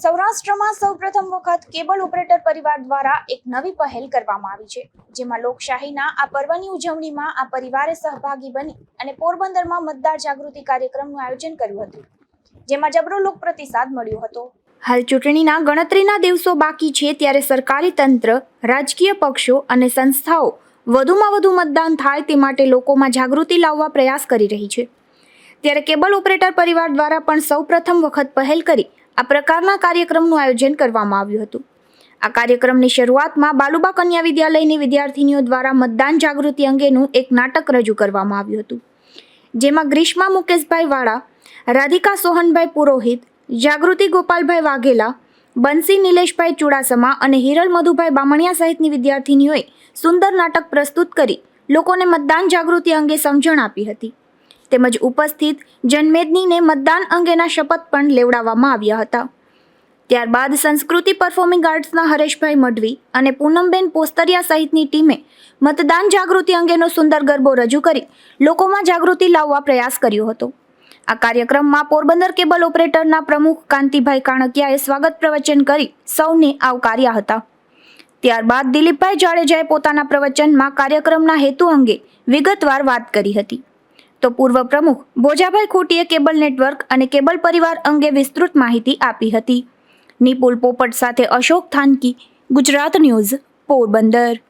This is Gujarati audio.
સૌરાષ્ટ્રમાં સૌપ્રથમ વખત કેબલ ઓપરેટર પરિવાર દ્વારા એક નવી પહેલ કરવામાં આવી છે, જેમાં લોકશાહીના આ પર્વની ઉજવણીમાં આ પરિવારે સહભાગી બની અને પોરબંદરમાં મતદાર જાગૃતિ કાર્યક્રમનું આયોજન કર્યું હતું, જેમાં જબરો લોક પ્રતિસાદ મળ્યો હતો. હાલ ચૂંટણીના ગણતરીના દિવસો બાકી છે ત્યારે સરકારી તંત્ર, રાજકીય પક્ષો અને સંસ્થાઓ વધુમાં વધુ મતદાન થાય તે માટે લોકોમાં જાગૃતિ લાવવા પ્રયાસ કરી રહી છે. ત્યારે કેબલ ઓપરેટર પરિવાર દ્વારા પણ સૌપ્રથમ વખત પહેલ કરી આ પ્રકારના કાર્યક્રમનું આયોજન કરવામાં આવ્યું હતું. આ કાર્યક્રમની શરૂઆતમાં બાલુબા કન્યા વિદ્યાલયની વિદ્યાર્થીનીઓ દ્વારા મતદાન જાગૃતિ અંગેનું એક નાટક રજૂ કરવામાં આવ્યું હતું. જેમાં ગ્રીષ્મા મુકેશભાઈ વાળા, રાધિકા સોહનભાઈ પુરોહિત, જાગૃતિ ગોપાલભાઈ વાઘેલા, બંસી નિલેશભાઈ ચુડાસમા અને હિરલ મધુભાઈ બામણિયા સહિતની વિદ્યાર્થીનીઓએ સુંદર નાટક પ્રસ્તુત કરી લોકોને મતદાન જાગૃતિ અંગે સમજણ આપી હતી. તેમજ ઉપસ્થિત જનમેદનીને મતદાન અંગેના શપથ પણ લેવડાવવામાં આવ્યા હતા. ત્યારબાદ સંસ્કૃતિ પરફોર્મિંગ આર્ટ્સના હરેશભાઈ મઢવી અને પૂનમબેન પોસ્તરિયા સહિતની ટીમે મતદાન જાગૃતિ અંગેનો સુંદર ગરબો રજૂ કરી લોકોમાં જાગૃતિ લાવવા પ્રયાસ કર્યો હતો. આ કાર્યક્રમમાં પોરબંદર કેબલ ઓપરેટરના પ્રમુખ કાંતિભાઈ કાણકિયાએ સ્વાગત પ્રવચન કરી સૌને આવકાર્યા હતા. ત્યારબાદ દિલીપભાઈ જાડેજાએ પોતાના પ્રવચનમાં કાર્યક્રમના હેતુ અંગે વિગતવાર વાત કરી હતી. તો પૂર્વ પ્રમુખ ભોજાભાઈ ખૂટીએ કેબલ નેટવર્ક અને કેબલ પરિવાર અંગે વિસ્તૃત માહિતી આપી હતી. નિપુલ પોપટ સાથે અશોક થાનકી, ગુજરાત ન્યૂઝ, પોરબંદર.